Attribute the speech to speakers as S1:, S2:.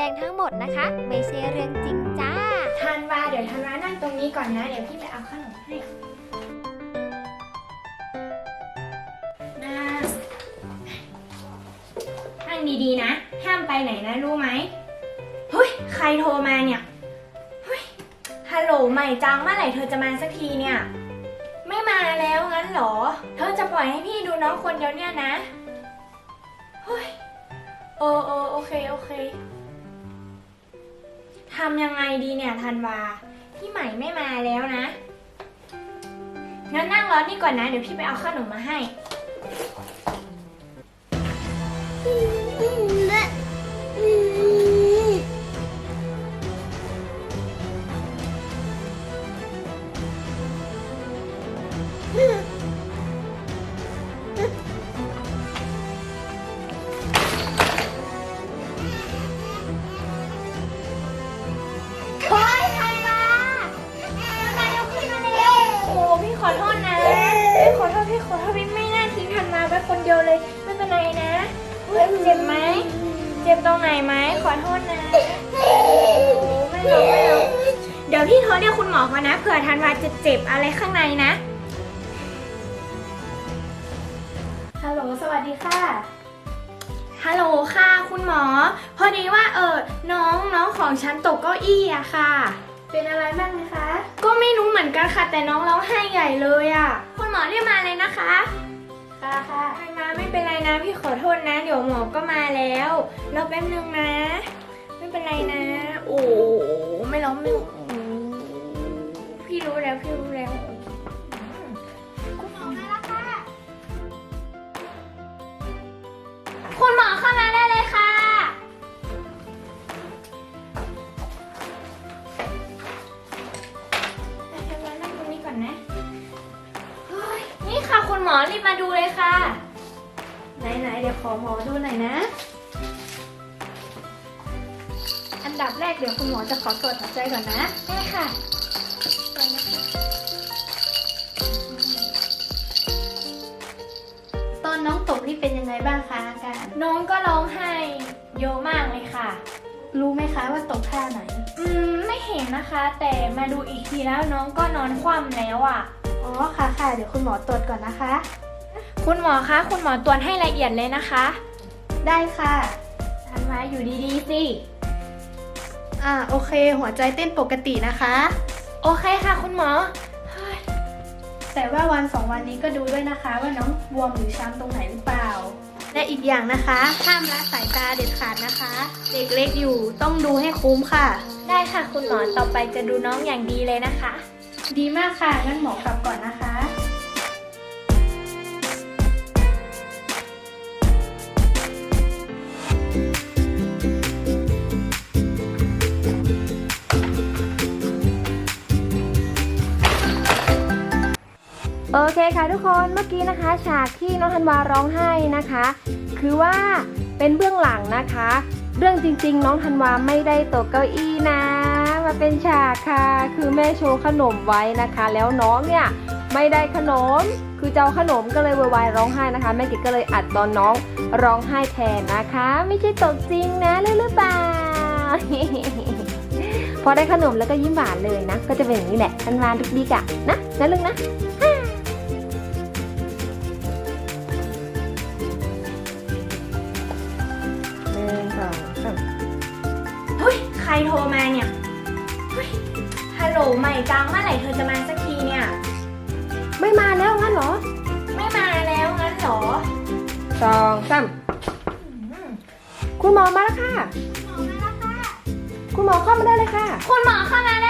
S1: ดงทั้งหมดนะคะ ไม่ใช่เรื่องจริงจ้า
S2: ทันวาเดี๋ยวทันวานั่งตรงนี้ก่อนนะเดี๋ยวพี่ไปเอาขนมให้นั่งนั่งดีๆนะ ห้ามไปไหนนะรู้ไหมเฮ้ยใครโทรมาเนี่ยเฮ้ยฮัลโหลใหม่จังเมื่อไหร่เธอจะมาสักทีเนี่ย ไม่มาแล้วงั้นเหรอ เธอจะปล่อยให้พี่ดูน้องคนเดียวเนี่ยนะเฮ้ยโอโอโอเคโอเค ทำยังไงดีเนี่ยธันวา พี่ใหม่ไม่มาแล้วนะ งั้นนั่งรอนี่ก่อนนะ เดี๋ยวพี่ไปเอาขนมมาให้ อ้พี่ขอโทษนะพี่ขอโทษพี่ขอโทษพี่ไม่น่าทิ้งธันวาไว้คนเดียวเลยไม่เป็นไรนะเฮ้ยเจ็บไหมเจ็บตรงไหนไหมขอโทษนะโอ้ไม่หรอกไม่หรอกเดี๋ยวพี่โทรเรียกคุณหมอก่อนนะเผื่อธันวาจะเจ็บอะไรข้างในนะฮัลโหลสวัสดีค่ะ ฮัลโหลค่ะ คุณหมอ พอดีว่าเออน้องน้องของฉันตกเก้าอี้อะค่ะ เป็นอะไรบ้างคะ ก็ไม่รู้เหมือนกันค่ะ แต่น้องร้องไห้ใหญ่เลยอะคุณหมอเรียกมาเลยนะคะ ค่ะค่ะมาไม่เป็นไรนะพี่ขอโทษนะ เดี๋ยวหมอก็มาแล้วรอแป๊บนึงนะ ไม่เป็นไรนะ โอ้ไม่ร้องไม่ร้องโอ้พี่รู้แล้วพี่รู้แล้ว รีบมาดูเลยค่ะ ไหนๆเดี๋ยวขอหมอดูหน่อยนะ อันดับแรกเดี๋ยวคุณหมอจะขอตรวจหัวใจก่อนนะได้ค่ะก่อนนะคะ
S3: ตอนน้องตกนี่เป็นยังไงบ้างคะอาการ
S2: น้องก็ร้องไห้เยอะมากเลยค่ะ
S3: รู้ไหมคะว่าตกท่าไหน
S2: อืมไม่เห็นนะคะ แต่มาดูอีกทีแล้วน้องก็นอนคว่ำแล้วอะ
S3: อ๋อค่ะค่ะเดี๋ยวคุณหมอตรวจก่อนนะคะ
S2: คุณหมอคะ คุณหมอตรวจให้ละเอียดเลยนะคะ
S3: ได้ค่ะ
S2: ทันไว้อยู่ดีๆสิ
S3: อ่าโอเค หัวใจเต้นปกตินะคะ
S2: โอเคค่ะ คุณหมอเฮ้ย
S3: แต่ว่าวันสองวันนี้ก็ดูด้วยนะคะ ว่าน้องบวมหรือช้ำตรงไหนหรือเปล่า และอีกอย่างนะคะห้ามละสายตาเด็ดขาดนะคะ เด็กเล็กอยู่ต้องดูให้คุ้มค่ะ
S2: ได้ค่ะ คุณหมอ ต่อไปจะดูน้องอย่างดีเลยนะคะ
S3: ดีมากค่ะงั้นหมอกลับก่อนนะคะ
S1: โอเคค่ะทุกคนเมื่อกี้นะคะฉากที่น้องธันวาร้องไห้นะคะ คือว่าเป็นเบื้องหลังนะคะ เรื่องจริงๆ น้องธันวาไม่ได้ตกเก้าอี้นะ มาเป็นฉากค่ะ คือแม่โชว์ขนมไว้นะคะ แล้วน้องเนี่ยไม่ได้ขนม คือจะเอาขนมก็เลยโวยวายร้องไห้นะคะ แม่เกดก็เลยอัดตอนน้องร้องไห้แทนนะคะ ไม่ใช่ตกจริงนะรู้หรือเปล่าพอได้ขนมแล้วก็ยิ้มหวานเลยนะ ก็จะเป็นอย่างนี้แหละธันวาดุกดิกอะนะนะลุงนะหนึ่งสองสาม
S2: เฮ้ยใครโทรมาเนี่ยเฮ้ยฮัล โหลใหม่จังเมื่อไหร่เธอจะมาสักทีเนี่ย
S1: ไม่มาแล้วงั้นเหรอ
S2: ไม่มาแล้วงั้นเหรอ
S1: สองสาม
S2: อืม
S1: คุณหมอมาแล้วค่ะ คุณหมอเข้ามาได้เลยค่ะ
S2: คุณหมอเข้ามา